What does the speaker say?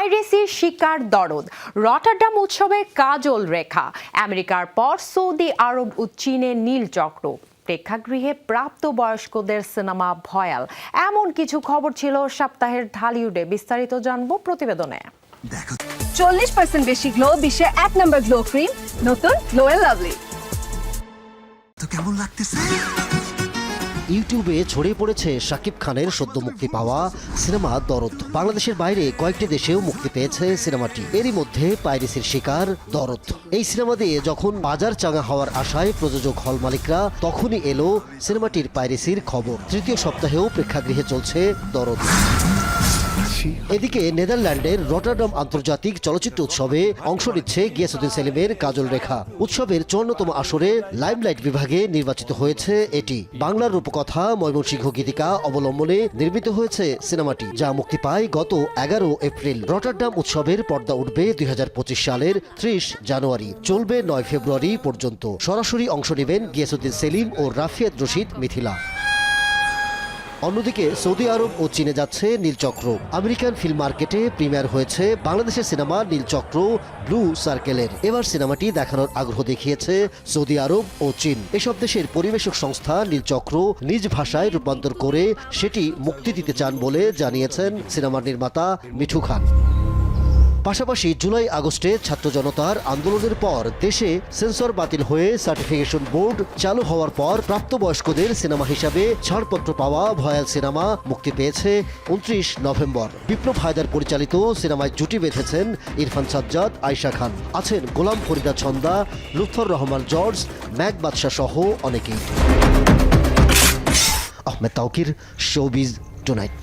পাইরেসির শিকার দরদ রটারডাম উৎসবে কাজল রেখা আমেরিকার পর সৌদি আরব ও চীনের নীল চক্র প্রেক্ষাগৃহে প্রাপ্ত বয়স্কদের সিনেমা ভয়াল। এমন কিছু খবর ছিল সপ্তাহের ঢালিউডে বিস্তারিত জানব প্রতিবেদনে। চল্লিশ পার্সেন্ট বেশি গ্লো বিশ্বে এক নম্বর গ্লো ক্রিম নতুন গ্লো এন্ড লাভলি। তো কেমন লাগতেছে? ইউটিউবে ছড়িয়ে পড়েছে শাকিব খানের সদ্য মুক্তি পাওয়া সিনেমা দরদ। বাংলাদেশের বাইরে কয়েকটি দেশেও মুক্তি পেয়েছে সিনেমাটি। এরই মধ্যে পাইরেসির শিকার দরদ। এই সিনেমা দিয়ে যখন বাজার চাঙা হওয়ার আশায় প্রযোজক হল মালিকরা, তখনই এলো সিনেমাটির পাইরেসির খবর। তৃতীয় সপ্তাহেও প্রেক্ষাগৃহে চলছে দরদ। এদিকে নেদারল্যান্ডের রটারডাম আন্তর্জাতিক চলচ্চিত্র উৎসবে অংশ নিচ্ছে গিয়াসুদ্দিন সেলিমের কাজল রেখা। উৎসবের চুয়ান্নতম আসরে লাইমলাইট বিভাগে নির্বাচিত হয়েছে এটি। বাংলার রূপকথা ময়মনসিংহ গীতিকা অবলম্বনে নির্মিত হয়েছে সিনেমাটি, যা মুক্তি পায় গত এগারো এপ্রিল। রটারডাম উৎসবের পর্দা উঠবে দুই হাজার পঁচিশ সালের ত্রিশ জানুয়ারি। চলবে নয় ফেব্রুয়ারি পর্যন্ত। সরাসরি অংশ নেবেন গিয়াসুদ্দিন সেলিম ও রাফিয়াত রশিদ মিথিলা। অন্যদিকে সৌদি আরব ও চীনে যাচ্ছে নীলচক্র আমেরিকান ফিল্ম মার্কেটে প্রিমিয়ার হয়েছে বাংলাদেশের সিনেমা নীলচক্র ব্লু সার্কেলের। এবার সিনেমাটি দেখানোর আগ্রহ দেখিয়েছে সৌদি আরব ও চীন। এসব দেশের পরিবেশক সংস্থা নীলচক্র নিজ ভাষায় রূপান্তর করে সেটি মুক্তি দিতে চান বলে জানিয়েছেন সিনেমার নির্মাতা মিঠু খান। পাশাপাশি জুলাই আগস্টে ছাত্র জনতার আন্দোলনের পর দেশে সেন্সর বাতিল হয়ে সার্টিফিকেশন বোর্ড চালু হওয়ার পর প্রাপ্তবয়স্কদের সিনেমা হিসাবে ছাড়পত্র পাওয়া ভয়াল সিনেমা মুক্তি পেয়েছে উনত্রিশ নভেম্বর। বিপ্লব হায়দার পরিচালিত সিনেমায় জুটি বেঁধেছেন ইরফান সাজ্জাদ, আয়শা খান। আছেন গোলাম ফরিদা ছন্দা, লুৎফর রহমান জর্জ, ম্যাক বাদশাহ সহ অনেকেই। Ahmed Toukir showbiz tonight.